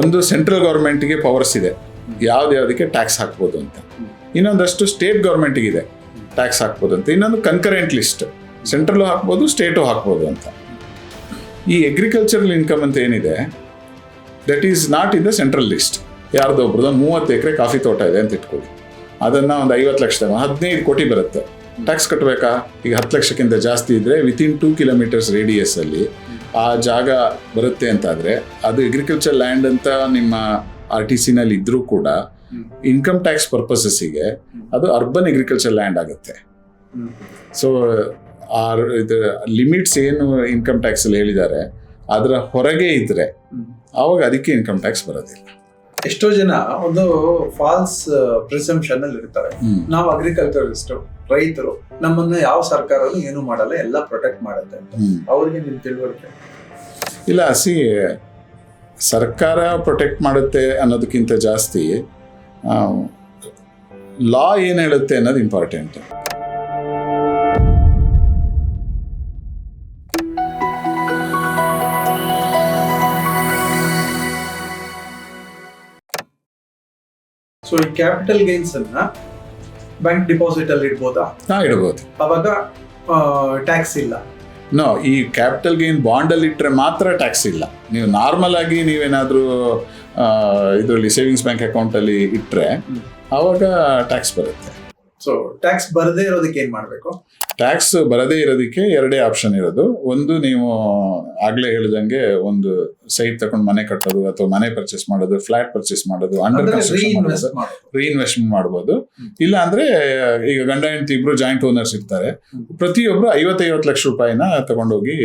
ಒಂದು central ಗೌರ್ಮೆಂಟ್ಗೆ powers ಇದೆ. ಯಾವುದ್ಯಾವುದಕ್ಕೆ tax ಹಾಕ್ಬೋದು ಅಂತ. ಇನ್ನೊಂದಷ್ಟು ಸ್ಟೇಟ್ ಗೌರ್ಮೆಂಟ್ಗೆ ಇದೆ ಟ್ಯಾಕ್ಸ್ ಹಾಕ್ಬೋದು ಅಂತ. ಇನ್ನೊಂದು ಕನ್ಕರೆಂಟ್ ಲಿಸ್ಟ್ ಸೆಂಟ್ರಲ್ ಹಾಕ್ಬೋದು ಸ್ಟೇಟು ಹಾಕ್ಬೋದು ಅಂತ. ಈ ಅಗ್ರಿಕಲ್ಚರಲ್ ಇನ್ಕಮ್ ಅಂತ ಏನಿದೆ that is not in the central list ಯಾರ್ದೋ ಒಬ್ರದ್ದು ಒಂದು ಮೂವತ್ತು ಎಕರೆ ಕಾಫಿ ತೋಟ ಇದೆ ಅಂತ ಇಟ್ಕೊಳ್ಳಿ. ಅದನ್ನು ಒಂದು ಐವತ್ತು ಲಕ್ಷ ಹದಿನೈದು ಕೋಟಿ ಬರುತ್ತೆ. ಟ್ಯಾಕ್ಸ್ ಕಟ್ಟಬೇಕಾ ಈಗ ಹತ್ತು ಲಕ್ಷಕ್ಕಿಂತ ಜಾಸ್ತಿ ಇದ್ರೆ ವಿತಿನ್ ಟೂ ಕಿಲೋಮೀಟರ್ಸ್ ರೇಡಿಯಸ್ ಅಲ್ಲಿ ಆ ಜಾಗ ಬರುತ್ತೆ ಅಂತಾದ್ರೆ ಅದು ಅಗ್ರಿಕಲ್ಚರ್ ಲ್ಯಾಂಡ್ ಅಂತ ನಿಮ್ಮ ಆರ್ ಟಿ ಸಿನಲ್ಲಿ ಇದ್ರೂ ಕೂಡ ಇನ್ಕಮ್ ಟ್ಯಾಕ್ಸ್ ಪರ್ಪಸಸ್ಸಿಗೆ ಅದು ಅರ್ಬನ್ ಅಗ್ರಿಕಲ್ಚರ್ ಲ್ಯಾಂಡ್ ಆಗುತ್ತೆ. ಸೊ ಆ ಇದು ಲಿಮಿಟ್ಸ್ ಏನು ಇನ್ಕಮ್ ಟ್ಯಾಕ್ಸ್ ಅಲ್ಲಿ ಹೇಳಿದ್ದಾರೆ ಅದರ ಹೊರಗೆ ಇದ್ರೆ ಆವಾಗ ಅದಕ್ಕೆ ಇನ್ಕಮ್ ಟ್ಯಾಕ್ಸ್ ಬರೋದಿಲ್ಲ. ಎಷ್ಟೋ ಜನ ಒಂದು ಫಾಲ್ಸ್ ಪ್ರಿಸಂಪ್ಷನ್ ಅಲ್ಲಿ ಇರ್ತಾರೆ. ನಾವು ಅಗ್ರಿಕಲ್ಚರಿಸ್ಟ್ ರೈತರು ನಮ್ಮನ್ನ ಯಾವ ಸರ್ಕಾರನು ಏನು ಮಾಡಲ್ಲ ಎಲ್ಲ ಪ್ರೊಟೆಕ್ಟ್ ಮಾಡುತ್ತೆ. ಅವ್ರಿಗೆ ನಿಮ್ ತಿಳುವಳಿಕೆ. ಇಲ್ಲ ಸಿ ಸರ್ಕಾರ ಪ್ರೊಟೆಕ್ಟ್ ಮಾಡುತ್ತೆ ಅನ್ನೋದಕ್ಕಿಂತ ಜಾಸ್ತಿ ಲಾ ಏನು ಹೇಳುತ್ತೆ ಅನ್ನೋದು ಇಂಪಾರ್ಟೆಂಟ್ ಸೊ ಈ ಕ್ಯಾಪಿಟಲ್ ಗೇನ್ಸ್ ಅನ್ನ ಬ್ಯಾಂಕ್ ಡಿಪಾಸಿಟ್ ಅಲ್ಲಿ ಇಡ್ಬೋದಾ? ನಾ ಇಡ್ಬೋದು. ಅವಾಗ ಟ್ಯಾಕ್ಸ್ ಇಲ್ಲ. ನೋ ಈ ಕ್ಯಾಪಿಟಲ್ ಗೇನ್ ಬಾಂಡಲ್ಲಿ ಇಟ್ಟರೆ ಮಾತ್ರ ಟ್ಯಾಕ್ಸ್ ಇಲ್ಲ. ನೀವು ನಾರ್ಮಲ್ ಆಗಿ ನೀವೇನಾದರೂ ಇದರಲ್ಲಿ ಸೇವಿಂಗ್ಸ್ ಬ್ಯಾಂಕ್ ಅಕೌಂಟಲ್ಲಿ ಇಟ್ಟರೆ ಅವಾಗ ಟ್ಯಾಕ್ಸ್ ಬರುತ್ತೆ. ಸೊ ಟ್ಯಾಕ್ಸ್ ಬರದೇ ಇರೋದಕ್ಕೆ ಏನ್ ಮಾಡ್ಬೇಕು ಟ್ಯಾಕ್ಸ್ ಬರದೇ ಇರೋದಕ್ಕೆ ಎರಡೇ ಆಪ್ಷನ್ ಇರೋದು ಒಂದು ನೀವು ಆಗ್ಲೇ ಹೇಳಿದಂಗೆ ಒಂದು ಸೈಟ್ ತಗೊಂಡು ಮನೆ ಕಟ್ಟೋದು ಅಥವಾ ಮನೆ ಪರ್ಚೇಸ್ ಮಾಡೋದು ಫ್ಲಾಟ್ ಪರ್ಚೇಸ್ ಮಾಡೋದು ಅಂಡರ್ ಕನ್ಸ್ಟ್ರಕ್ಷನ್ ರೀಇನ್ವೆಸ್ಟ್ಮೆಂಟ್ ಮಾಡ್ಬೋದು ಹ್ಮ್. ಇಲ್ಲ ಅಂದ್ರೆ ಈಗ ಗಂಡ ಹೆಂಡತಿ ಇಬ್ರು ಜಾಯಿಂಟ್ ಓನರ್ಸ್ ಇರ್ತಾರೆ. ಪ್ರತಿಯೊಬ್ರು ಐವತ್ತೈವತ್ತು ಲಕ್ಷ ರೂಪಾಯಿನ ತಗೊಂಡೋಗಿ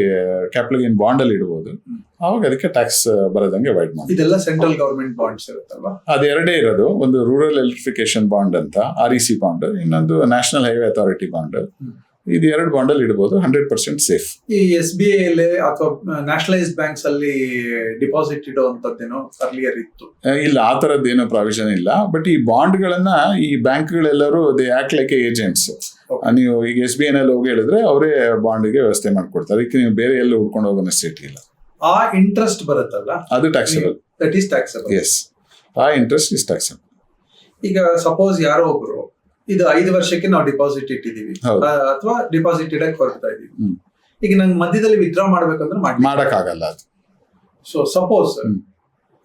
ಕ್ಯಾಪಿಟಲ್ ಗೇನ್ ಬಾಂಡ್ ಅಲ್ಲಿ ಇಡ್ಬೋದು ಹ್ಮ್. ಅವಾಗ ಅದಕ್ಕೆ ಟ್ಯಾಕ್ಸ್ ಬರದಂಗೆ ಅವಾಯ್ಡ್ ಮಾಡಿ ಇದೆಲ್ಲ ಸೆಂಟ್ರಲ್ ಗವರ್ಮೆಂಟ್ ಬಾಂಡ್ಸ್ ಇರುತ್ತಲ್ವಾ? ಅದು ಎರಡೇ ಇರೋದು ಒಂದು ರೂರಲ್ ಎಲೆಕ್ಟ್ರಿಫಿಕೇಶನ್ ಬಾಂಡ್ ಅಂತ ಆರ್ ಇ ಸಿ ಬಾಂಡ್ ಇನ್ನೊಂದು ನ್ಯಾಷನಲ್ ಹೈವೇ ಅಥಾರಿಟಿ ಬಾಂಡ್. ಇದು ಎರಡು ಬಾಂಡ್ ಅಲ್ಲಿ ಇಡಬಹುದು ಹಂಡ್ರೆಡ್ ಪರ್ಸೆಂಟ್ ಸೇಫ್ ಈ ಎಸ್ ಬಿ ಐ ಅಲ್ಲಿ ಅಥವಾ ನ್ಯಾಷನಲೈಸ್ ಬ್ಯಾಂಕ್ಸ್ ಅಲ್ಲಿ ಡಿಪಾಸಿಟ್ ಇಡುವಂತದ್ದೇನೋ ಅರ್ಲಿಯರ್ ಇತ್ತು? ಇಲ್ಲ ಆ ತರದ್ದು ಏನೋ ಪ್ರಾವಿಷನ್ ಇಲ್ಲ. ಬಟ್ ಈ ಬಾಂಡ್ ಗಳನ್ನ ಈ ಬ್ಯಾಂಕ್ ಗಳೆಲ್ಲರೂ ದೇ ಆಕ್ಟ್ ಲೈಕ್ ಏಜೆಂಟ್ಸ್ ನೀವು ಈಗ ಎಸ್ ಬಿ ನಲ್ಲಿ ಹೋಗಿ ಹೇಳಿದ್ರೆ ಅವರೇ ಬಾಂಡ್ಗೆ ವ್ಯವಸ್ಥೆ ಮಾಡ್ಕೊಡ್ತಾರೆ. ಅದಕ್ಕೆ ನೀವು ಬೇರೆ ಎಲ್ಲ ಹುಡ್ಕೊಂಡು ಹೋಗೋ ನೆಸಿಟಿ ಇಲ್ಲ. ಆ ಇಂಟ್ರೆಸ್ಟ್ ಬರುತ್ತಲ್ಲ? ಅದು taxable that is taxable yes ಆ ಇಂಟ್ರೆಸ್ಟ್ ಇಸ್ ಟ್ಯಾಕ್ಸಬಲ್ ಈಗ ಸಪೋಸ್ ಯಾರೋ ಒಬ್ರು ಇದು ಐದು ವರ್ಷಕ್ಕೆ ನಾವು ಡಿಪಾಸಿಟ್ ಇಟ್ಟಿದೀವಿ. ಅಥವಾ ಡಿಪಾಸಿಟ್ ಇಡಕ್ ಹೊರಡ್ತಾ ಇದೀವಿ. ಈಗ ನಂಗೆ ಮಧ್ಯದಲ್ಲಿ ವಿತ್ಡ್ರಾ ಮಾಡ್ಬೇಕಂದ್ರೆ ಮಾಡಿ ಮಾಡಕ್ಕಾಗಲ್ಲ ಅದು. So suppose.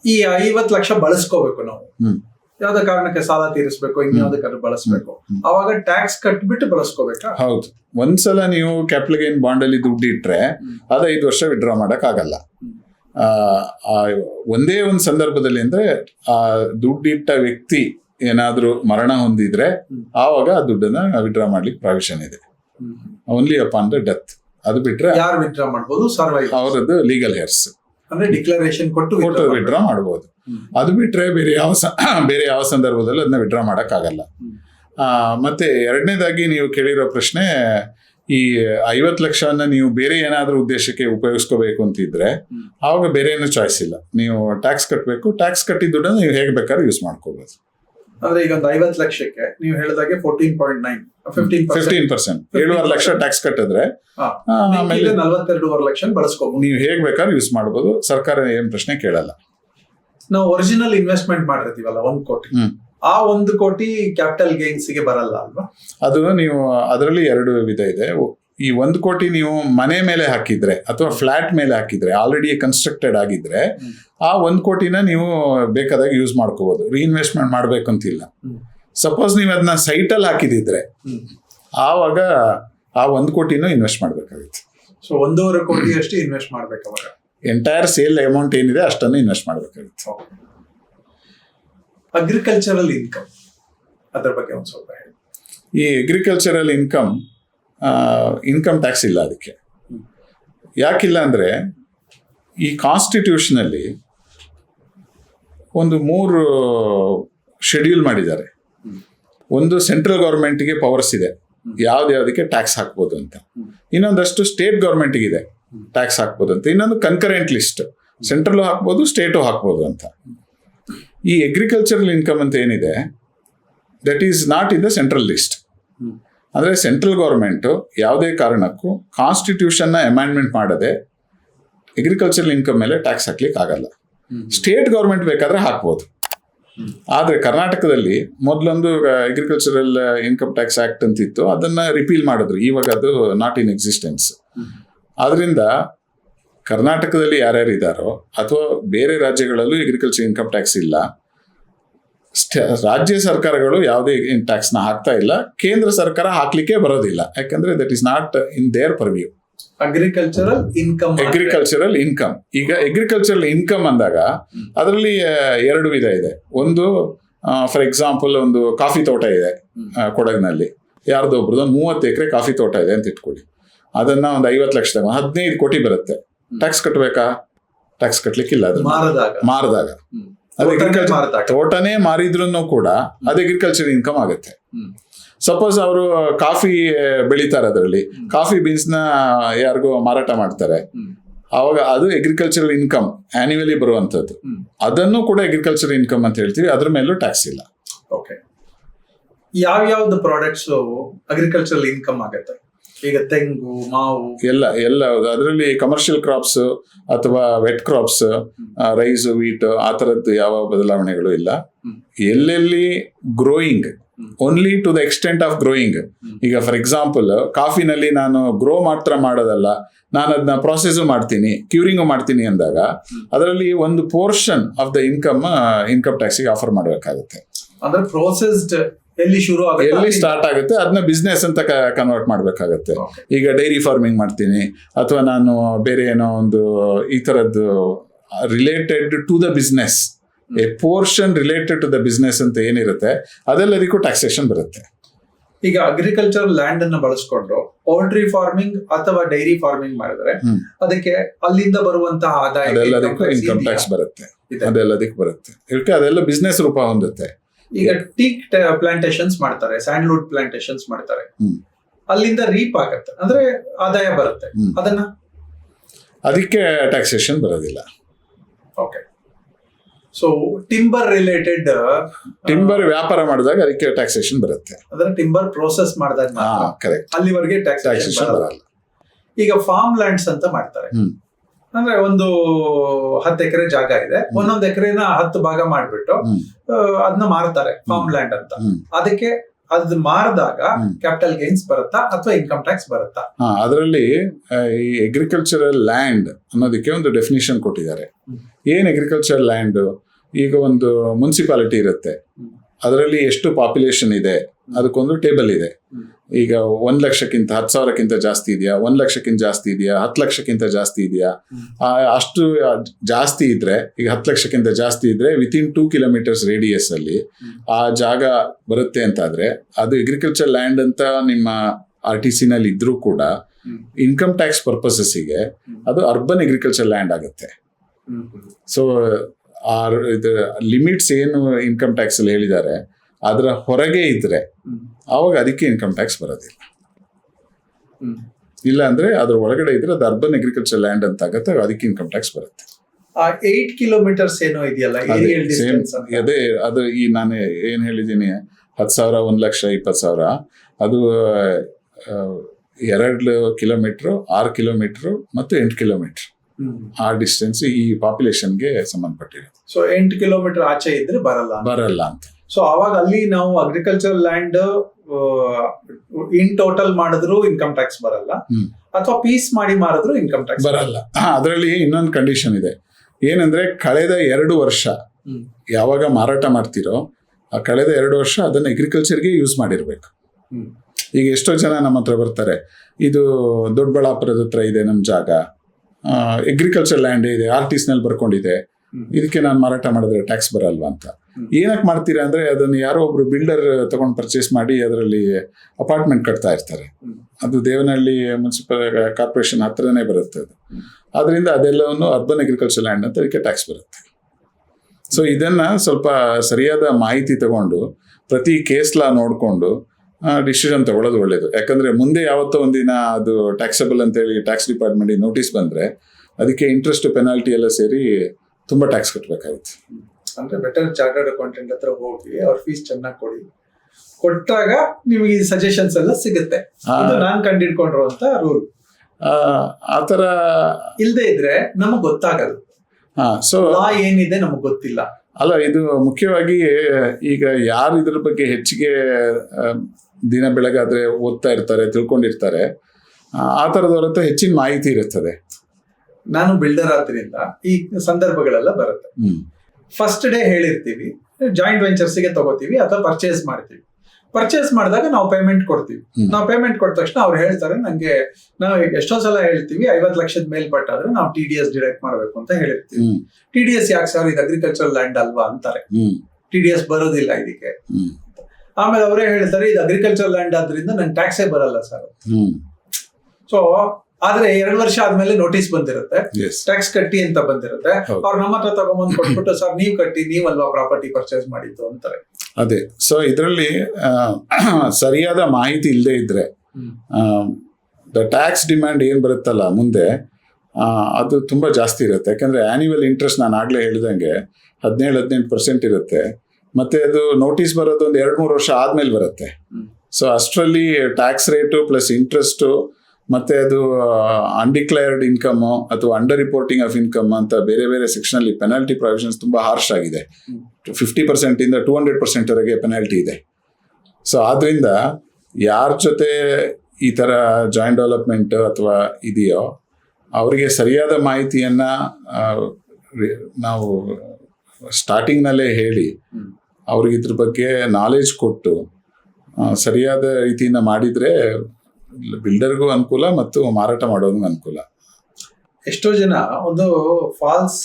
ಈ ಐವತ್ ಲಕ್ಷ ಬಳಸ್ಕೋಬೇಕು ನಾವು. ಯಾವ್ದೋ ಕಾರಣಕ್ಕೆ ಸಾಲ ತೀರಿಸಬೇಕು ಇನ್ಯಾವ್ದಕ್ಕಾದ್ರೂ ಬಳಸ್ಬೇಕು. ಅವಾಗ ಟ್ಯಾಕ್ಸ್ ಕಟ್ಬಿಟ್ಟು ಬಳಸ್ಕೋಬೇಕಾ? ಹೌದು. ಒಂದ್ಸಲ ನೀವು ಕ್ಯಾಪಿಟಲ್ ಗೇನ್ ಬಾಂಡ್ ಅಲ್ಲಿ ದುಡ್ಡು ಇಟ್ಟರೆ ಅದ ಐದು ವರ್ಷ ವಿಡ್ರಾ ಮಾಡಕ್ ಆಗಲ್ಲ. ಒಂದೇ ಒಂದು ಸಂದರ್ಭದಲ್ಲಿ ಅಂದ್ರೆ ಆ ದುಡ್ಡಿಟ್ಟ ವ್ಯಕ್ತಿ ಏನಾದ್ರೂ ಮರಣ ಹೊಂದಿದ್ರೆ ಆವಾಗ ಆ ದುಡ್ಡನ್ನ ವಿಡ್ರಾ ಮಾಡ್ಲಿಕ್ಕೆ ಪ್ರಾವಿಷನ್ ಇದೆ. ಓನ್ಲಿ ಅಪಾನ್ ದ ಡೆತ್ ಅದು ಬಿಟ್ರೆ ಯಾರು ವಿಡ್ರಾ ಮಾಡಬಹುದು ಸರ್ವೈವ್ ಅವರದ್ದು ಲೀಗಲ್ ಹೇರ್ಸ್ ಅಂದ್ರೆ ಡಿಕ್ಲರೇಷನ್ ಕೊಟ್ಟು. ವಿಡ್ರಾ ಮಾಡಬಹುದು. ಅದು ಬಿಟ್ಟರೆ ಬೇರೆ ಯಾವ ಬೇರೆ ಯಾವ ಸಂದರ್ಭದಲ್ಲೂ ಅದನ್ನ ವಿಡ್ರಾ ಮಾಡೋಕ್ಕಾಗಲ್ಲ. ಮತ್ತೆ ಎರಡನೇದಾಗಿ ನೀವು ಕೇಳಿರೋ ಪ್ರಶ್ನೆ ಈ ಐವತ್ತು ಲಕ್ಷವನ್ನ ನೀವು ಬೇರೆ ಏನಾದ್ರೂ ಉದ್ದೇಶಕ್ಕೆ ಉಪಯೋಗಿಸ್ಕೋಬೇಕು ಅಂತಿದ್ರೆ. ಆವಾಗ ಬೇರೆ ಏನೂ ಚಾಯ್ಸ್ ಇಲ್ಲ. ನೀವು ಟ್ಯಾಕ್ಸ್ ಕಟ್ಟಬೇಕು ಟ್ಯಾಕ್ಸ್ ಕಟ್ಟಿದ ದುಡ್ಡನ್ನು ನೀವು ಹೇಗೆ ಬೇಕಾದ್ರೂ ಯೂಸ್ ಮಾಡ್ಕೋಬೋದು. ಅಂದ್ರೆ ಈಗ ಒಂದು ಐವತ್ ಲಕ್ಷಕ್ಕೆ ನೀವು ಹೇಳಿದಾಗೆ fourteen point nine fifteen fifteen percent ಏಳುವರೆ ಲಕ್ಷ ಟ್ಯಾಕ್ಸ್ ಕಟ್ಟಿದ್ರೆ ಆಮೇಲೆ ನಲ್ವತ್ತೆರಡೂವರೆ ಲಕ್ಷ ಬಳಸ್ಕೋಬಹುದು ನೀವು ಹೇಗೆ ಬೇಕಾದ್ರೂ ಯೂಸ್ ಮಾಡ್ಬೋದು. ಸರ್ಕಾರ ಏನು ಪ್ರಶ್ನೆ ಕೇಳಲ್ಲ. ನಾವು ಒರಿಜಿನಲ್ ಇನ್ವೆಸ್ಟ್ಮೆಂಟ್ ಮಾಡಿರ್ತೀವಲ್ಲ ಒಂದ್ ಕೋಟಿ. ಆ ಒಂದು ಕೋಟಿ ಕ್ಯಾಪಿಟಲ್ ಗೇನ್ಸ್ಗೆ ಬರಲ್ಲ ಅಲ್ವಾ? ಅದು ನೀವು ಅದರಲ್ಲಿ ಎರಡು ವಿಧ ಇದೆ. ಈ ಒಂದು ಕೋಟಿ ನೀವು ಮನೆ ಮೇಲೆ ಹಾಕಿದ್ರೆ ಅಥವಾ ಫ್ಲಾಟ್ ಮೇಲೆ ಹಾಕಿದ್ರೆ ಆಲ್ರೆಡಿ ಕನ್ಸ್ಟ್ರಕ್ಟೆಡ್ ಆಗಿದ್ರೆ ಆ ಒಂದು ಕೋಟಿನ ನೀವು ಬೇಕಾದಾಗ ಯೂಸ್ ಮಾಡ್ಕೋಬಹುದು ರೀಇನ್ವೆಸ್ಟ್ಮೆಂಟ್ ಮಾಡ್ಬೇಕು ಅಂತಿಲ್ಲ. ಸಪೋಸ್ ನೀವು ಅದನ್ನ ಸೈಟಲ್ಲಿ ಹಾಕಿದಿದ್ರೆ ಆವಾಗ ಆ ಒಂದು ಕೋಟಿನೂ ಇನ್ವೆಸ್ಟ್ ಮಾಡಬೇಕಾಗುತ್ತೆ. ಸೊ ಒಂದೂವರೆ ಕೋಟಿ ಅಷ್ಟು ಇನ್ವೆಸ್ಟ್ ಮಾಡ್ಬೇಕು ಅವಾಗ ಎಂಟೈರ್ ಸೇಲ್ ಅಮೌಂಟ್ ಏನಿದೆ ಅಷ್ಟನ್ನು ಇನ್ವೆಸ್ಟ್ ಮಾಡಬೇಕಾಗುತ್ತೆ. ಅಗ್ರಿಕಲ್ಚರಲ್ ಇನ್ಕಮ್ ಅದರ ಬಗ್ಗೆ ಒಂದು ಸ್ವಲ್ಪ ಹೇಳಿ. ಈ ಅಗ್ರಿಕಲ್ಚರಲ್ ಇನ್ಕಮ್ ಇನ್ಕಮ್ ಟ್ಯಾಕ್ಸ್ ಇಲ್ಲ ಅದಕ್ಕೆ. ಯಾಕಿಲ್ಲ ಅಂದರೆ ಈ ಕಾನ್ಸ್ಟಿಟ್ಯೂಷನಲ್ಲಿ ಒಂದು ಮೂರು ಶೆಡ್ಯೂಲ್ ಮಾಡಿದ್ದಾರೆ. ಒಂದು ಸೆಂಟ್ರಲ್ ಗೌರ್ಮೆಂಟ್ಗೆ ಪವರ್ಸ್ ಇದೆ. ಯಾವ್ದು ಯಾವುದಕ್ಕೆ ಟ್ಯಾಕ್ಸ್ ಹಾಕ್ಬೋದು ಅಂತ. ಇನ್ನೊಂದಷ್ಟು ಸ್ಟೇಟ್ ಗೌರ್ಮೆಂಟ್ಗೆ ಇದೆ ಹ್ಮ್. ಟ್ಯಾಕ್ಸ್ ಹಾಕ್ಬೋದು ಅಂತ. ಇನ್ನೊಂದು ಕನ್ಕರೆಂಟ್ ಲಿಸ್ಟ್ ಸೆಂಟ್ರಲ್ ಹಾಕ್ಬೋದು ಸ್ಟೇಟು ಹಾಕ್ಬೋದು ಅಂತ. ಈ ಅಗ್ರಿಕಲ್ಚರಲ್ ಇನ್ಕಮ್ ಅಂತ ಏನಿದೆ that is not in the central list. ಅಂದರೆ ಸೆಂಟ್ರಲ್ ಗೌರ್ಮೆಂಟು ಯಾವುದೇ ಕಾರಣಕ್ಕೂ ಕಾನ್ಸ್ಟಿಟ್ಯೂಷನ್ನ ಅಮೆಂಡ್ಮೆಂಟ್ ಮಾಡದೆ ಅಗ್ರಿಕಲ್ಚರಲ್ ಇನ್ಕಮ್ ಮೇಲೆ ಟ್ಯಾಕ್ಸ್ ಹಾಕ್ಲಿಕ್ಕೆ ಆಗಲ್ಲ. ಸ್ಟೇಟ್ ಗೌರ್ಮೆಂಟ್ ಬೇಕಾದ್ರೆ ಹಾಕ್ಬೋದು. ಆದ್ರೆ ಕರ್ನಾಟಕದಲ್ಲಿ ಮೊದಲೊಂದು ಅಗ್ರಿಕಲ್ಚರಲ್ ಇನ್ಕಮ್ ಟ್ಯಾಕ್ಸ್ ಆ್ಯಕ್ಟ್ ಅಂತಿತ್ತು, ಅದನ್ನು ರಿಪೀಲ್ ಮಾಡಿದ್ರು. ಇವಾಗ ಅದು ನಾಟ್ ಇನ್ ಎಕ್ಸಿಸ್ಟೆನ್ಸ್ ಹ್ಮ್. ಆದ್ರಿಂದ ಕರ್ನಾಟಕದಲ್ಲಿ ಯಾರ್ಯಾರು ಇದ್ದಾರೋ ಅಥವಾ ಬೇರೆ ರಾಜ್ಯಗಳಲ್ಲೂ ಅಗ್ರಿಕಲ್ಚರ್ ಇನ್ಕಮ್ ಟ್ಯಾಕ್ಸ್ ಇಲ್ಲ ರಾಜ್ಯ ಸರ್ಕಾರಗಳು ಯಾವುದೇ ಟ್ಯಾಕ್ಸ್ನ ಹಾಕ್ತಾ ಇಲ್ಲ ಕೇಂದ್ರ ಸರ್ಕಾರ ಹಾಕ್ಲಿಕ್ಕೆ ಬರೋದಿಲ್ಲ. ಯಾಕಂದ್ರೆ that is not in their purview agricultural income agricultural income ಈಗ ಅಗ್ರಿಕಲ್ಚರಲ್ ಇನ್ಕಮ್ ಅಂದಾಗ ಅದರಲ್ಲಿ ಎರಡು ವಿಧ ಇದೆ. ಒಂದು ಫಾರ್ ಎಕ್ಸಾಂಪಲ್ ಒಂದು ಕಾಫಿ ತೋಟ ಇದೆ ಕೊಡಗಿನಲ್ಲಿ. ಯಾರ್ದೊಬ್ರದ್ದು ಮೂವತ್ತು ಎಕರೆ ಕಾಫಿ ತೋಟ ಇದೆ ಅಂತ ಇಟ್ಕೊಳ್ಳಿ. ಅದನ್ನ ಒಂದು ಐವತ್ತು ಲಕ್ಷ ತಗೊಂಡು ಹದಿನೈದು ಕೋಟಿ ಬರುತ್ತೆ. ಟ್ಯಾಕ್ಸ್ ಕಟ್ಟಬೇಕಾ ಟ್ಯಾಕ್ಸ್ ಕಟ್ಲಿಕ್ಕಿಲ್ಲ ಅದು ಮಾರದಾಗ. ಅದು ಮಾರದಾಗ. ತೋಟನೇ ಮಾರಿದ್ರು ಕೂಡ ಅದು ಅಗ್ರಿಕಲ್ಚರ್ ಇನ್ಕಮ್ ಆಗುತ್ತೆ. ಸಪೋಸ್ ಅವರು ಕಾಫಿ ಬೆಳಿತಾರೆ ಅದರಲ್ಲಿ. ಕಾಫಿ ಬೀನ್ಸ್ನ ಯಾರಿಗೂ ಮಾರಾಟ ಮಾಡ್ತಾರೆ. ಅವಾಗ ಅದು ಅಗ್ರಿಕಲ್ಚರಲ್ ಇನ್ಕಮ್ ಆನ್ಯುವಲಿ ಬರುವಂತದ್ದು. ಅದನ್ನು ಕೂಡ ಅಗ್ರಿಕಲ್ಚರ್ ಇನ್ಕಮ್ ಅಂತ ಹೇಳ್ತೀವಿ. ಅದ್ರ ಮೇಲೂ ಟ್ಯಾಕ್ಸ್ ಇಲ್ಲ. ಓಕೆ ಯಾವ ಯಾವ್ದು ಪ್ರಾಡಕ್ಟ್ಸ್ ಅಗ್ರಿಕಲ್ಚರಲ್ ಇನ್ಕಮ್ ಆಗತ್ತೆ? ಈಗ ತೆಂಗು ಮಾವು. ಎಲ್ಲ ಎಲ್ಲ ಅದರಲ್ಲಿ ಕಮರ್ಷಿಯಲ್ ಕ್ರಾಪ್ಸ್ ಅಥವಾ ವೆಟ್ ಕ್ರಾಪ್ಸ್ ರೈಸ್ ವೀಟ್ ಆ ತರದ್ದು ಯಾವ ಬದಲಾವಣೆಗಳು ಇಲ್ಲ. ಎಲ್ಲೆಲ್ಲಿ growing. Only to the extent of growing ಈಗ ಫಾರ್ ಎಕ್ಸಾಂಪಲ್ ಕಾಫಿನಲ್ಲಿ ನಾನು ಗ್ರೋ ಮಾತ್ರ ಮಾಡೋದಲ್ಲ ನಾನು ಅದನ್ನ ಪ್ರೋಸೆಸ್ ಮಾಡ್ತೀನಿ ಕ್ಯೂರಿಂಗ್ ಮಾಡ್ತೀನಿ ಅಂದಾಗ. ಅದರಲ್ಲಿ ಒಂದು portion of the income income ಟ್ಯಾಕ್ಸಿಗೆ offer ಮಾಡಬೇಕಾಗುತ್ತೆ. ಅಂದ್ರೆ ಪ್ರೋಸೆಸ್ಡ್ ಎಲ್ಲಿ ಶುರು ಆಗುತ್ತೆ ಎಲ್ಲಿ ಸ್ಟಾರ್ಟ್ ಆಗುತ್ತೆ ಅದನ್ನ ಬಿಸ್ನೆಸ್ ಅಂತ ಕನ್ವರ್ಟ್ ಮಾಡ್ಬೇಕಾಗತ್ತೆ. ಈಗ ಡೈರಿ ಫಾರ್ಮಿಂಗ್ ಮಾಡ್ತೀನಿ ಅಥವಾ ನಾನು ಬೇರೆ ಏನೋ ಒಂದು ಈ ತರದ್ದು related to the business a portion related to the business ಅಂತ ಏನಿರುತ್ತೆ ಅದೆಲ್ಲದಕ್ಕೂ ಟ್ಯಾಕ್ಸೇಷನ್ ಬರುತ್ತೆ. ಈಗ ಅಗ್ರಿಕಲ್ಚರ್ ಲ್ಯಾಂಡ್ ಅನ್ನು ಬಳಸ್ಕೊಂಡು ಪೌಲ್ಟ್ರಿ ಫಾರ್ಮಿಂಗ್ ಅಥವಾ ಡೈರಿ ಫಾರ್ಮಿಂಗ್ ಮಾಡಿದ್ರೆ ಅದಕ್ಕೆ ಅಲ್ಲಿಂದ ಬರುವಂತಹ ಆದಾಯ ಇನ್ಕಮ್ ಟ್ಯಾಕ್ಸ್ ಬರುತ್ತೆ. ಅದೆಲ್ಲದಕ್ಕೆ ಬರುತ್ತೆ. ಅದೆಲ್ಲ ಬಿಸ್ನೆಸ್ ರೂಪ ಹೊಂದುತ್ತೆ. ಈಗ ಟೀಕ್ ಪ್ಲಾಂಟೇಶನ್ಸ್ ಮಾಡ್ತಾರೆ ಸ್ಯಾಂಡ್ಲ್ವುಡ್ ಪ್ಲಾಂಟೇಶನ್ಸ್ ಮಾಡ್ತಾರೆ. ಅಲ್ಲಿಂದ ರೀಪ್ ಆಗತ್ತೆ. ಅಂದ್ರೆ ಆದಾಯ ಬರುತ್ತೆ. ಅದನ್ನ ಅದಕ್ಕೆ ಟ್ಯಾಕ್ಸೇಷನ್ ಬರೋದಿಲ್ಲ. Okay so timber related timber ವ್ಯಾಪಾರ ಮಾಡಿದಾಗ ಅದಕ್ಕೆ ಟ್ಯಾಕ್ಸೇಷನ್ ಬರುತ್ತೆ. ಅಂದ್ರೆ ಟಿಂಬರ್ ಪ್ರೋಸೆಸ್ ಮಾಡಿದಾಗ ಕರೆಕ್ಟ್ ಅಲ್ಲಿವರೆಗೆ ಟ್ಯಾಕ್ಸ್ ಟ್ಯಾಕ್ಸೇಷನ್ ಬರಲ್ಲ. ಈಗ ಫಾರ್ಮ್ ಲ್ಯಾಂಡ್ಸ್ ಅಂತ ಮಾಡ್ತಾರೆ. ಅಂದ್ರೆ ಒಂದು ಹತ್ತು ಎಕರೆ ಜಾಗ ಇದೆ. ಒಂದೊಂದು ಎಕರೆನ ಹತ್ತು ಭಾಗ ಮಾಡ್ಬಿಟ್ಟು. ಅದನ್ನ ಮಾರ್ತಾರೆ ಫಾರ್ಮ್ ಲ್ಯಾಂಡ್ ಅಂತ. ಅದಕ್ಕೆ ಅದ್ ಮಾರಿದಾಗ ಕ್ಯಾಪಿಟಲ್ ಗೇನ್ಸ್ ಬರುತ್ತಾ ಅಥವಾ ಇನ್ಕಮ್ ಟ್ಯಾಕ್ಸ್ ಬರುತ್ತಾ? ಅದರಲ್ಲಿ ಈ ಅಗ್ರಿಕಲ್ಚರಲ್ ಲ್ಯಾಂಡ್ ಅನ್ನೋದಕ್ಕೆ ಒಂದು ಡೆಫಿನೇಷನ್ ಕೊಟ್ಟಿದ್ದಾರೆ. ಏನ್ ಅಗ್ರಿಕಲ್ಚರ್ ಲ್ಯಾಂಡ್ ಈಗ ಒಂದು ಮುನ್ಸಿಪಾಲಿಟಿ ಇರುತ್ತೆ. ಅದರಲ್ಲಿ ಎಷ್ಟು ಪಾಪ್ಯುಲೇಷನ್ ಇದೆ? ಅದಕ್ಕೊಂದು ಟೇಬಲ್ ಇದೆ. ಈಗ ಒಂದ್ ಲಕ್ಷಕ್ಕಿಂತ ಹತ್ತು ಸಾವಿರಕ್ಕಿಂತ ಜಾಸ್ತಿ ಇದೆಯಾ? ಒಂದ್ ಲಕ್ಷಕ್ಕಿಂತ ಜಾಸ್ತಿ ಇದೆಯಾ? ಹತ್ತು ಲಕ್ಷಕ್ಕಿಂತ ಜಾಸ್ತಿ ಇದೆಯಾ. ಅಷ್ಟು ಜಾಸ್ತಿ ಇದ್ರೆ ಈಗ ಹತ್ತು ಲಕ್ಷಕ್ಕಿಂತ ಜಾಸ್ತಿ ಇದ್ರೆ ವಿತಿನ್ ಟೂ ಕಿಲೋಮೀಟರ್ಸ್ ರೇಡಿಯಸ್ ಅಲ್ಲಿ ಆ ಜಾಗ ಬರುತ್ತೆ ಅಂತಾದ್ರೆ ಅದು ಅಗ್ರಿಕಲ್ಚರ್ ಲ್ಯಾಂಡ್ ಅಂತ ನಿಮ್ಮ ಆರ್ ಟಿ ಸಿ ನಲ್ಲಿ ಇದ್ರೂ ಕೂಡ ಇನ್ಕಮ್ ಟ್ಯಾಕ್ಸ್ ಪರ್ಪಸಸ್ಸಿಗೆ. ಅದು ಅರ್ಬನ್ ಅಗ್ರಿಕಲ್ಚರ್ ಲ್ಯಾಂಡ್ ಆಗುತ್ತೆ. ಸೊ ಆ ಇದು ಲಿಮಿಟ್ಸ್ ಏನು ಇನ್ಕಮ್ ಟ್ಯಾಕ್ಸ್ ಅಲ್ಲಿ ಹೇಳಿದ್ದಾರೆ ಅದರ ಹೊರಗೆ ಇದ್ರೆ ಅವಾಗ ಅದಕ್ಕೆ ಇನ್ಕಮ್ ಟ್ಯಾಕ್ಸ್ ಬರೋದಿಲ್ಲ. ಇಲ್ಲ ಅಂದ್ರೆ ಅದ್ರ ಒಳಗಡೆ ಇದ್ರೆ ಅದು ಅರ್ಬನ್ ಅಗ್ರಿಕಲ್ಚರ್ ಲ್ಯಾಂಡ್ ಅಂತ ಆಗುತ್ತೆ ಅದಕ್ಕೆ ಇನ್ಕಮ್ ಟ್ಯಾಕ್ಸ್ ಬರುತ್ತೆ. ಏಟ್ ಕಿಲೋಮೀಟರ್ಸ್ ಏನೋ ಇದೆಯಲ್ಲ ಅದೇ ಸೇಮ್ ಅದೇ ಅದು ಈ ನಾನು ಏನ್ ಹೇಳಿದ್ದೀನಿ ಹತ್ತು ಸಾವಿರ ಒಂದ್ ಲಕ್ಷ ಇಪ್ಪತ್ತು ಸಾವಿರ ಅದು ಎರಡು ಕಿಲೋಮೀಟ್ರು ಆರು ಕಿಲೋಮೀಟ್ರು ಮತ್ತು ಎಂಟು ಕಿಲೋಮೀಟ್ರ್ ಆ ಡಿಸ್ಟೆನ್ಸ್ ಈ ಪಾಪ್ಯುಲೇಷನ್ಗೆ ಸಂಬಂಧಪಟ್ಟಿರೋದು. ಸೊ ಎಂಟು ಕಿಲೋಮೀಟರ್ ಆಚೆ ಇದ್ರೆ ಬರಲ್ಲ ಬರಲ್ಲ ಅಂತ. ಸೊ ಅವಾಗ ಅಲ್ಲಿ ನಾವು ಅಗ್ರಿಕಲ್ಚರ್ ಲ್ಯಾಂಡ್ ಇನ್ ಟೋಟಲ್ ಮಾಡಿದ್ರು ಇನ್ಕಮ್ ಟ್ಯಾಕ್ಸ್ ಬರಲ್ಲ. ಅಥವಾ ಪೀಸ್ ಮಾಡಿ ಮಾರಿದ್ರು ಇನ್ಕಮ್ ಟ್ಯಾಕ್ಸ್ ಬರಲ್ಲ. ಅದರಲ್ಲಿ ಇನ್ನೊಂದು ಕಂಡೀಷನ್ ಇದೆ. ಏನಂದ್ರೆ ಕಳೆದ ಎರಡು ವರ್ಷ ಯಾವಾಗ ಮಾರಾಟ ಮಾಡ್ತಿರೋ ಆ ಕಳೆದ ಎರಡು ವರ್ಷ ಅದನ್ನ ಅಗ್ರಿಕಲ್ಚರ್ಗೆ ಯೂಸ್ ಮಾಡಿರ್ಬೇಕು. ಈಗ ಎಷ್ಟೋ ಜನ ನಮ್ಮ ಹತ್ರ ಬರ್ತಾರೆ ಇದು ದೊಡ್ಡಬಳ್ಳಾಪುರದ ಹತ್ರ ಇದೆ ನಮ್ಮ ಜಾಗ. ಅಗ್ರಿಕಲ್ಚರ್ ಲ್ಯಾಂಡ್ ಇದೆ ಆರ್ಟಿಸ್ನಲ್ಲಿ ಬರ್ಕೊಂಡಿದೆ. ಇದಕ್ಕೆ ನಾನು ಮಾರಾಟ ಮಾಡಿದ್ರೆ ಟ್ಯಾಕ್ಸ್ ಬರಲ್ವಾ? ಅಂತ. ಏನಕ್ಕೆ ಮಾಡ್ತೀರಾ ಅಂದ್ರೆ ಅದನ್ನ ಯಾರೋ ಒಬ್ರು ಬಿಲ್ಡರ್ ತಗೊಂಡು ಪರ್ಚೇಸ್ ಮಾಡಿ ಅದರಲ್ಲಿ ಅಪಾರ್ಟ್ಮೆಂಟ್ ಕಟ್ತಾ ಇರ್ತಾರೆ. ಅದು ದೇವನಹಳ್ಳಿ ಮುನ್ಸಿಪಲ್ ಕಾರ್ಪೊರೇಷನ್ ಹತ್ರನೇ ಬರುತ್ತೆ ಅದು. ಅದರಿಂದ ಅದೆಲ್ಲವನ್ನು ಅರ್ಬನ್ ಅಗ್ರಿಕಲ್ಚರ್ ಲ್ಯಾಂಡ್ ಅಂತ ಅದಕ್ಕೆ ಟ್ಯಾಕ್ಸ್ ಬರುತ್ತೆ. ಸೊ ಇದನ್ನ ಸ್ವಲ್ಪ ಸರಿಯಾದ ಮಾಹಿತಿ ತಗೊಂಡು ಪ್ರತಿ ಕೇಸ್ ಲಾ ನೋಡಿಕೊಂಡು ಡಿಸಿಷನ್ ತಗೊಳ್ಳೋದು ಒಳ್ಳೇದು. ಯಾಕಂದ್ರೆ ಮುಂದೆ ಯಾವತ್ತೋ ಒಂದಿನ ಅದು ಟ್ಯಾಕ್ಸಬಲ್ ಅಂತೇಳಿ ಟ್ಯಾಕ್ಸ್ ಡಿಪಾರ್ಟ್ಮೆಂಟ್ ನೋಟಿಸ್ ಬಂದ್ರೆ ಅದಕ್ಕೆ ಇಂಟ್ರೆಸ್ಟ್ ಪೆನಾಲ್ಟಿ ಎಲ್ಲ ಸೇರಿ ತುಂಬಾ ಟ್ಯಾಕ್ಸ್ ಕಟ್ಟಬೇಕಾಗುತ್ತೆ ಅಂದ್ರೆ ಬೆಟರ್ ಚಾರ್ಟರ್ಡ್ ಅಕೌಂಟೆಂಟ್ ಹತ್ರ ಹೋಗಿ ಅವ್ರ ಫೀಸ್ ಚೆನ್ನಾಗಿ ಕೊಡಿ. ಕೊಟ್ಟಾಗ ನಿಮಗೆ ಈ ಸಜೆಷನ್ಸ್ ಎಲ್ಲ ಸಿಗುತ್ತೆ. ನಾನ್ ಕಂಡಿಡ್ಕೊಂಡಿರುವಂತ ರೂಲ್ ಆತರ ಇಲ್ಲದೆ ಇದ್ರೆ ನಮಗ್ ಗೊತ್ತಾಗಲ್ಲ. ಸೊ ಲಾ ಏನಿದೆ ನಮಗ್ ಗೊತ್ತಿಲ್ಲ. ಅಲ್ಲ ಇದು ಮುಖ್ಯವಾಗಿ ಈಗ ಯಾರು ಇದ್ರ ಬಗ್ಗೆ ಹೆಚ್ಚಿಗೆ ದಿನ ಬೆಳಗಾದ್ರೆ ಓದ್ತಾ ಇರ್ತಾರೆ ತಿಳ್ಕೊಂಡಿರ್ತಾರೆ ಆ, ಥರದವ್ರ ಹತ್ರ ಹೆಚ್ಚಿನ ಮಾಹಿತಿ ಇರುತ್ತದೆ. ನಾನು ಬಿಲ್ಡರ್ ಆದ್ರಿಂದ ಈ ಸಂದರ್ಭಗಳೆಲ್ಲ ಬರುತ್ತೆ. ಫಸ್ಟ್ ಡೇ ಹೇಳಿರ್ತೀವಿ ಜಾಯಿಂಟ್ ವೆಂಚರ್ಸ್ಗೆ ತಗೋತೀವಿ ಅಥವಾ ಪರ್ಚೇಸ್ ಮಾಡ್ತೀವಿ. ಪರ್ಚೇಸ್ ಮಾಡಿದಾಗ ನಾವು ಪೇಮೆಂಟ್ ಕೊಡ್ತೀವಿ. ನಾವು ಪೇಮೆಂಟ್ ಕೊಟ್ಟ ತಕ್ಷಣ ಅವ್ರು ಹೇಳ್ತಾರೆ ನಂಗೆ ನಾವು ಎಷ್ಟೋ ಸಲ ಹೇಳ್ತೀವಿ ಐವತ್ ಲಕ್ಷದ ಮೇಲ್ಪಟ್ಟಾದ್ರೆ ನಾವು ಟಿ ಡಿ ಎಸ್ ಡಿಡಕ್ಟ್ ಮಾಡ್ಬೇಕು ಅಂತ ಹೇಳಿರ್ತೀವಿ. ಟಿ ಡಿ ಎಸ್ ಯಾಕೆ ಸರ್ ಇದು ಅಗ್ರಿಕಲ್ಚರ್ ಲ್ಯಾಂಡ್ ಅಲ್ವಾ ಅಂತಾರೆ. ಟಿ ಡಿ ಎಸ್ ಬರೋದಿಲ್ಲ ಇದಕ್ಕೆ. ಆಮೇಲೆ ಅವರೇ ಹೇಳ್ತಾರೆ ಇದು ಅಗ್ರಿಕಲ್ಚರ್ ಲ್ಯಾಂಡ್ ಆದ್ರಿಂದ ನಂಗೆ ಟ್ಯಾಕ್ಸೇ ಬರಲ್ಲ ಸರ್ ಸೊ ಆದ್ರೆ ಎರಡು ವರ್ಷ ಆದ್ಮೇಲೆ ನೋಟಿಸ್ ಬಂದಿರುತ್ತೆ. ಟ್ಯಾಕ್ಸ್ ಕಟ್ಟಿ ಅಂತ ಬಂದಿರುತ್ತೆ. ಅವ್ರ ನಮ್ಮ ಹತ್ರ ತಗೊಂಬಂದ್ ಕೊಟ್ಬಿಟ್ಟು ಸರ್ ನೀವ್ ಕಟ್ಟಿ ನೀವಲ್ವಾ ಪ್ರಾಪರ್ಟಿ ಪರ್ಚೇಸ್ ಮಾಡಿದ್ದು? ಅಂತಾರೆ. ಅದೇ. ಸೊ ಇದರಲ್ಲಿ ಸರಿಯಾದ ಮಾಹಿತಿ ಇಲ್ಲದೆ ಇದ್ರೆ ದ ಟ್ಯಾಕ್ಸ್ ಡಿಮ್ಯಾಂಡ್ ಏನ್ ಬರುತ್ತಲ್ಲ ಮುಂದೆ ಅದು ತುಂಬ ಜಾಸ್ತಿ ಇರುತ್ತೆ. ಯಾಕಂದ್ರೆ ಆನ್ಯುವಲ್ ಇಂಟ್ರೆಸ್ಟ್ ನಾನು ಆಗಲೇ ಹೇಳಿದಂಗೆ ಹದಿನೇಳು ಹದಿನೆಂಟು ಪರ್ಸೆಂಟ್ ಇರುತ್ತೆ. ಮತ್ತೆ ಅದು ನೋಟಿಸ್ ಬರೋದು ಒಂದು ಎರಡು ಮೂರು ವರ್ಷ ಆದಮೇಲೆ ಬರುತ್ತೆ. ಸೊ ಅಷ್ಟರಲ್ಲಿ ಟ್ಯಾಕ್ಸ್ ರೇಟು ಪ್ಲಸ್ ಇಂಟ್ರೆಸ್ಟು ಮತ್ತು ಅದು ಅನ್ಡಿಕ್ಲೇರ್ಡ್ ಇನ್ಕಮ್ ಅಥವಾ ಅಂಡರ್ ರಿಪೋರ್ಟಿಂಗ್ ಆಫ್ ಇನ್ಕಮ್ ಅಂತ ಬೇರೆ ಬೇರೆ ಸೆಕ್ಷನ್ ಅಲ್ಲಿ ಪೆನಾಲ್ಟಿ ಪ್ರಾವಿಷನ್ಸ್ ತುಂಬಾ ಹಾರ್ಶ್ ಆಗಿದೆ ಫಿಫ್ಟಿ ಪರ್ಸೆಂಟ್ ಇಂದ ಟೂ ಹಂಡ್ರೆಡ್ ಪರ್ಸೆಂಟ್ವರೆಗೆ ಪೆನಾಲ್ಟಿ ಇದೆ ಸೊ ಆದ್ರಿಂದ ಯಾರ ಜೊತೆ ಈ ತರ ಜಾಯಿಂಟ್ ಡೆವಲಪ್ಮೆಂಟ್ ಅಥವಾ ಇದೆಯೋ ಅವರಿಗೆ ಸರಿಯಾದ ಮಾಹಿತಿಯನ್ನ ನಾವು ಸ್ಟಾರ್ಟಿಂಗ್ ಸ್ಟಾರ್ಟಿಂಗ್ನಲ್ಲೇ ಹೇಳಿ. ಅವ್ರಿಗೆ ಇದ್ರ ಬಗ್ಗೆ ನಾಲೆಜ್ ಕೊಟ್ಟು ಸರಿಯಾದ ರೀತಿಯಿಂದ ಮಾಡಿದ್ರೆ ಬಿಲ್ಡರ್ಗೂ ಅನುಕೂಲ ಮತ್ತು ಮಾರಾಟ ಮಾಡೋದು ಅನುಕೂಲ. ಎಷ್ಟೋ ಜನ ಒಂದು ಫಾಲ್ಸ್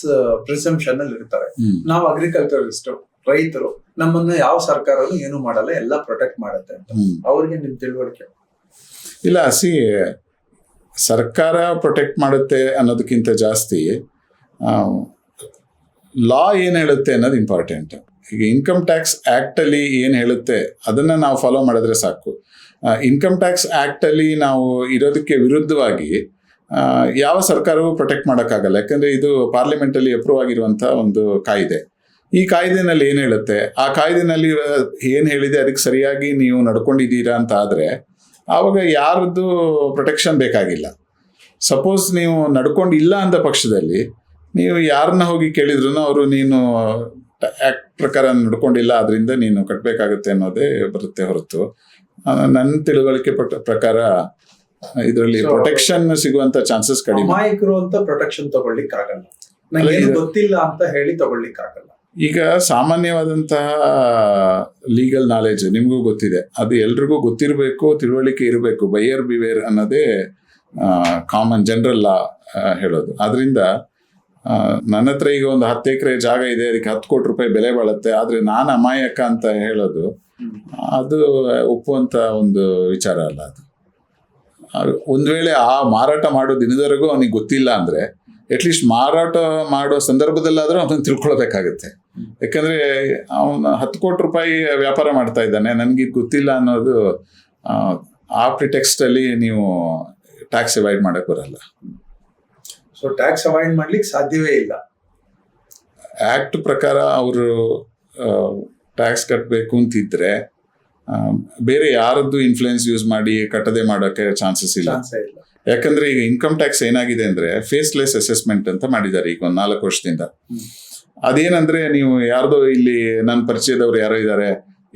ಪ್ರಿಸಂಪ್ಷನ್ ಅಲ್ಲಿ ಇರ್ತಾರೆ. ನಾವು ಅಗ್ರಿಕಲ್ಚರಿಸ್ಟ್ ರೈತರು ನಮ್ಮನ್ನ ಯಾವ ಸರ್ಕಾರನು ಏನು ಮಾಡಲ್ಲ ಎಲ್ಲ ಪ್ರೊಟೆಕ್ಟ್ ಮಾಡುತ್ತೆ ಅಂತ. ಅವ್ರಿಗೆ ನಿಮ್ ತಿಳುವಳಿಕೆ? ಇಲ್ಲ ಸಿ ಸರ್ಕಾರ ಪ್ರೊಟೆಕ್ಟ್ ಮಾಡುತ್ತೆ ಅನ್ನೋದಕ್ಕಿಂತ ಜಾಸ್ತಿ ಲಾ ಏನು ಹೇಳುತ್ತೆ ಅನ್ನೋದು ಇಂಪಾರ್ಟೆಂಟ್ ಈಗ ಇನ್ಕಮ್ ಟ್ಯಾಕ್ಸ್ ಆ್ಯಕ್ಟಲ್ಲಿ ಏನು ಹೇಳುತ್ತೆ ಅದನ್ನು ನಾವು ಫಾಲೋ ಮಾಡಿದ್ರೆ ಸಾಕು. ಇನ್ಕಮ್ ಟ್ಯಾಕ್ಸ್ ಆ್ಯಕ್ಟಲ್ಲಿ ನಾವು ಇರೋದಕ್ಕೆ ವಿರುದ್ಧವಾಗಿ ಯಾವ ಸರ್ಕಾರವೂ ಪ್ರೊಟೆಕ್ಟ್ ಮಾಡೋಕ್ಕಾಗಲ್ಲ. ಯಾಕಂದರೆ ಇದು ಪಾರ್ಲಿಮೆಂಟಲ್ಲಿ ಅಪ್ರೂವ್ ಆಗಿರುವಂಥ ಒಂದು ಕಾಯ್ದೆ. ಈ ಕಾಯ್ದೆನಲ್ಲಿ ಏನು ಹೇಳುತ್ತೆ? ಆ ಕಾಯ್ದೆನಲ್ಲಿ ಏನು ಹೇಳಿದೆ? ಅದಕ್ಕೆ ಸರಿಯಾಗಿ ನೀವು ನಡ್ಕೊಂಡಿದ್ದೀರಾ ಅಂತ ಆದರೆ ಆವಾಗ ಯಾರದ್ದು ಪ್ರೊಟೆಕ್ಷನ್ ಬೇಕಾಗಿಲ್ಲ. ಸಪೋಸ್ ನೀವು ನಡ್ಕೊಂಡಿಲ್ಲ ಅಂದ ಪಕ್ಷದಲ್ಲಿ, ನೀವು ಯಾರನ್ನ ಹೋಗಿ ಕೇಳಿದ್ರು ಅವರು ನೀನು ಆ್ಯಕ್ಟ್ ಪ್ರಕಾರ ನಡ್ಕೊಂಡಿಲ್ಲ ಅದರಿಂದ ನೀನು ಕಟ್ಟಬೇಕಾಗುತ್ತೆ ಅನ್ನೋದೇ ಬರುತ್ತೆ ಹೊರತು. ನನ್ನ ತಿಳುವಳಿಕೆ ಪಟ್ಟ ಪ್ರಕಾರ ಇದರಲ್ಲಿ ಪ್ರೊಟೆಕ್ಷನ್ ಸಿಗುವಂತ ಚಾನ್ಸಸ್ ಕಡಿಮೆ. ಅಮಾಯಕರು ಅಂತ ಪ್ರೊಟೆಕ್ಷನ್ ತಗೊಳ್ಳಿಕ್ ಆಗಲ್ಲ ನಂಗೆ ಅಲ್ಲ, ಏನು ಇದು- ಗೊತ್ತಿಲ್ಲ ಅಂತ ಹೇಳಿ ತಗೊಳ್ಳಿಕ್ ಆಗಲ್ಲ ಈಗ ಸಾಮಾನ್ಯವಾದಂತಹ ಲೀಗಲ್ ನಾಲೆಜ್ ನಿಮಗೂ ಗೊತ್ತಿದೆ. ಅದು ಎಲ್ರಿಗೂ ಗೊತ್ತಿರಬೇಕು ತಿಳುವಳಿಕೆ ಇರಬೇಕು. ಬೈಯರ್ ಬಿವೇರ್ ಅನ್ನೋದೇ ಕಾಮನ್ ಜನರಲ್ ಲಾ ಹೇಳೋದು. ಆದ್ರಿಂದ ನನ್ನ ಹತ್ರ ಈಗ ಒಂದು ಹತ್ತು ಎಕರೆ ಜಾಗ ಇದೆ ಅದಕ್ಕೆ ಹತ್ತು ಕೋಟಿ ರೂಪಾಯಿ ಬೆಲೆ ಬಾಳುತ್ತೆ ಆದ್ರೆ ನಾನು ಅಮಾಯಕ ಅಂತ ಹೇಳೋದು ಅದು ಒಪ್ಪುವಂತ ಒಂದು ವಿಚಾರ ಅಲ್ಲ ಅದು. ಒಂದು ವೇಳೆ ಆ ಮಾರಾಟ ಮಾಡೋ ದಿನದವರೆಗೂ ಅವನಿಗೆ ಗೊತ್ತಿಲ್ಲ ಅಂದ್ರೆ ಅಟ್ಲೀಸ್ಟ್ ಮಾರಾಟ ಮಾಡೋ ಸಂದರ್ಭದಲ್ಲಾದರೂ ಅವನು ತಿಳ್ಕೊಳ್ಬೇಕಾಗತ್ತೆ. ಯಾಕಂದ್ರೆ ಅವನು ಹತ್ತು ಕೋಟಿ ರೂಪಾಯಿ ವ್ಯಾಪಾರ ಮಾಡ್ತಾ ಇದ್ದಾನೆ ನನಗೆ ಗೊತ್ತಿಲ್ಲ ಅನ್ನೋದು ಆ, ಆ ಪ್ರಿಟೆಕ್ಸ್ಟ್ ಅಲ್ಲಿ ನೀವು ಟ್ಯಾಕ್ಸ್ ಅವಾಯ್ಡ್ ಮಾಡಕ್ ಬರಲ್ಲ. ಸೊ ಟ್ಯಾಕ್ಸ್ ಅವಾಯ್ಡ್ ಮಾಡ್ಲಿಕ್ಕೆ ಸಾಧ್ಯವೇ ಇಲ್ಲ. ಆಕ್ಟ್ ಪ್ರಕಾರ ಅವರು ಟ್ಯಾಕ್ಸ್ ಕಟ್ಟಬೇಕು ಅಂತಿದ್ರೆ ಬೇರೆ ಯಾರದ್ದು ಇನ್ಫ್ಲುಯೆನ್ಸ್ ಯೂಸ್ ಮಾಡಿ ಕಟ್ಟದೆ ಮಾಡೋಕೆ ಚಾನ್ಸಸ್ ಇಲ್ಲ. ಯಾಕಂದ್ರೆ ಈಗ ಇನ್ಕಮ್ ಟ್ಯಾಕ್ಸ್ ಏನಾಗಿದೆ ಅಂದ್ರೆ ಫೇಸ್ಲೆಸ್ ಅಸೆಸ್ಮೆಂಟ್ ಅಂತ ಮಾಡಿದ್ದಾರೆ ಈಗ ಒಂದು ನಾಲ್ಕು ವರ್ಷದಿಂದ. ಅದೇನಂದ್ರೆ ನೀವು ಯಾರ್ದೋ ಇಲ್ಲಿ ನನ್ನ ಪರಿಚಯದವ್ರು ಯಾರೋ ಇದ್ದಾರೆ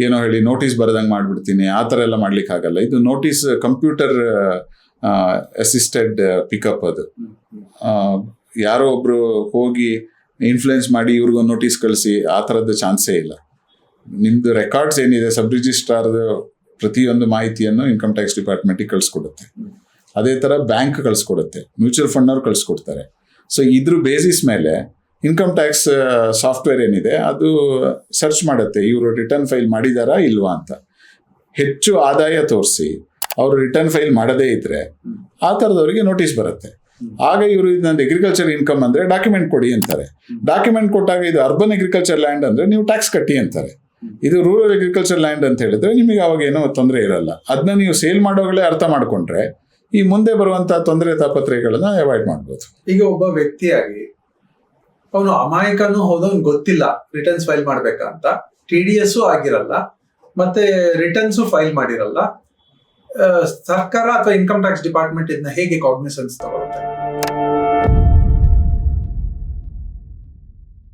ಏನೋ ಹೇಳಿ ನೋಟಿಸ್ ಬರದಂಗೆ ಮಾಡ್ಬಿಡ್ತೀನಿ ಆ ಥರ ಎಲ್ಲ ಮಾಡ್ಲಿಕ್ಕೆ ಆಗಲ್ಲ. ಇದು ನೋಟಿಸ್ ಕಂಪ್ಯೂಟರ್ ಅಸಿಸ್ಟೆಡ್ ಪಿಕಪ್ ಅದು. ಯಾರೋ ಒಬ್ರು ಹೋಗಿ ಇನ್ಫ್ಲುಯೆನ್ಸ್ ಮಾಡಿ ಇವ್ರಿಗೊಂದು ನೋಟಿಸ್ ಕಳಿಸಿ ಆ ಥರದ್ದು ಚಾನ್ಸೇ ಇಲ್ಲ. ನಿಮ್ದು ರೆಕಾರ್ಡ್ಸ್ ಏನಿದೆ ಸಬ್ ರಿಜಿಸ್ಟ್ರಾರ್ ಪ್ರತಿಯೊಂದು ಮಾಹಿತಿಯನ್ನು ಇನ್ಕಮ್ ಟ್ಯಾಕ್ಸ್ ಡಿಪಾರ್ಟ್ಮೆಂಟಿಗೆ ಕಳಿಸ್ಕೊಡುತ್ತೆ. ಅದೇ ಥರ ಬ್ಯಾಂಕ್ ಕಳಿಸ್ಕೊಡುತ್ತೆ ಮ್ಯೂಚುವಲ್ ಫಂಡ್ನವ್ರು ಕಳಿಸ್ಕೊಡ್ತಾರೆ. ಸೊ ಇದ್ರ ಬೇಸಿಸ್ ಮೇಲೆ ಇನ್ಕಮ್ ಟ್ಯಾಕ್ಸ್ ಸಾಫ್ಟ್ವೇರ್ ಏನಿದೆ, ಅದು ಸರ್ಚ್ ಮಾಡುತ್ತೆ, ಇವರು ರಿಟರ್ನ್ ಫೈಲ್ ಮಾಡಿದಾರಾ ಇಲ್ವಾ ಅಂತ. ಹೆಚ್ಚು ಆದಾಯ ತೋರಿಸಿ, ಅವರು ರಿಟರ್ನ್ ಫೈಲ್ ಮಾಡದೇ ಇದ್ರೆ ಆ ಥರದವರಿಗೆ ನೋಟಿಸ್ ಬರುತ್ತೆ. ಆಗ ಇವರು ನಂದು ಅಗ್ರಿಕಲ್ಚರ್ ಇನ್ಕಮ್ ಅಂದ್ರೆ ಡಾಕ್ಯುಮೆಂಟ್ ಕೊಡಿ ಅಂತಾರೆ. ಡಾಕ್ಯುಮೆಂಟ್ ಕೊಟ್ಟಾಗ ಇದು ಅರ್ಬನ್ ಅಗ್ರಿಕಲ್ಚರ್ ಲ್ಯಾಂಡ್ ಅಂದ್ರೆ ನೀವು ಟ್ಯಾಕ್ಸ್ ಕಟ್ಟಿ ಅಂತಾರೆ. ಇದು ರೂರಲ್ ಅಗ್ರಿಕಲ್ಚರ್ ಲ್ಯಾಂಡ್ ಅಂತ ಹೇಳಿದ್ರೆ ನಿಮಗೆ ಅವಾಗ ಏನೋ ತೊಂದರೆ ಇರಲ್ಲ. ಅದನ್ನ ನೀವು ಸೇಲ್ ಮಾಡೋಗಳೇ ಅರ್ಥ ಮಾಡ್ಕೊಂಡ್ರೆ ಈ ಮುಂದೆ ಬರುವಂತ ತೊಂದರೆ ತಾಪತ್ರಯಗಳನ್ನ ಅವಾಯ್ಡ್ ಮಾಡ್ಬೋದು. ಈಗ ಒಬ್ಬ ವ್ಯಕ್ತಿಯಾಗಿ ಅವನು ಅಮಾಯಕನೂ ಹೌದು ಅವ್ನಿಗೆ ಗೊತ್ತಿಲ್ಲ ರಿಟರ್ನ್ಸ್ ಫೈಲ್ ಮಾಡ್ಬೇಕಂತ ಟಿ ಡಿ ಎಸ್ ಆಗಿರಲ್ಲ, ಮತ್ತೆ ರಿಟರ್ನ್ಸ್ ಫೈಲ್ ಮಾಡಿರಲ್ಲ. ಸರ್ಕಾರ ಅಥವಾ ಇನ್ಕಮ್ ಟ್ಯಾಕ್ಸ್ ಡಿಪಾರ್ಟ್ಮೆಂಟ್ ಇದನ್ನ ಹೇಗೆ ಕಾಗ್ನಿಸೆನ್ಸ್ ತಗೊಳುತ್ತೆ